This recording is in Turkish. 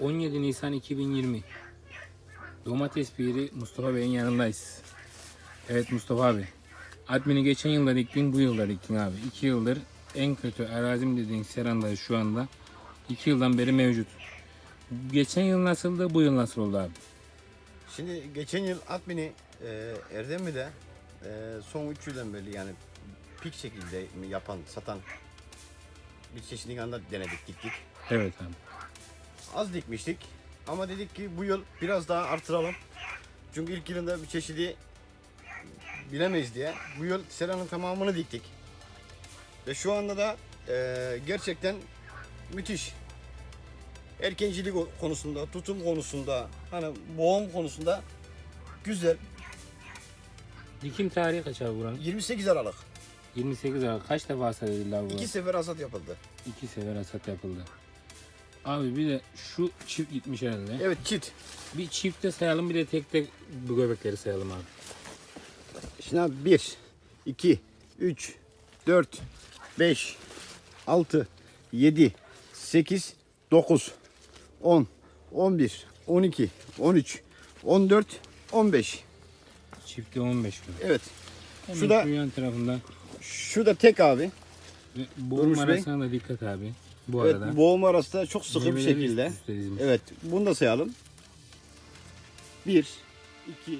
17 Nisan 2020. Domates piri Mustafa Bey'in yanındayız. Evet Mustafa abi. Admini geçen yılda diktin, bu yılda diktin abi. 2 yıldır en kötü arazim dediğin serandayız şu anda. 2 yıldan beri mevcut. Geçen yıl nasıldı, bu yıl nasıl oldu abi? Şimdi geçen yıl Admin'i e, Erdemli'de e, son 3 yıldan beri yani pik şekilde yapan, satan bir çeşitli anda denedik, diktik. Evet abi. Az dikmiştik ama dedik ki bu yıl biraz daha artıralım. Çünkü ilk yılında bir çeşidi bilemeyiz diye bu yıl seranın tamamını diktik. Ve şu anda da e, gerçekten müthiş. Erkencilik konusunda, tutum konusunda, hani boğum konusunda güzel. Dikim tarihi kaç abi buranın? 28 Aralık. 28 Aralık. Kaç defa hasat edildi abi? İki sefer hasat yapıldı. İki sefer hasat yapıldı. Abi bir de şu çift gitmiş herhalde. Evet çit. Bir çifte sayalım bir de tek tek bu göbekleri sayalım abi. Şimdi abi 1, 2, 3, 4, 5, 6, 7, 8, 9, 10, 11, 12, 13, 14, 15. Çifte 15 gün. Evet. Hemen Şu da- yan tarafında Şu da tek abi. ve boğum Durmuş Bey. arasına da dikkat abi. Bu Evet, arada. boğum arası da çok sıkı bir şekilde. Evet, bunu da sayalım. 1, 2,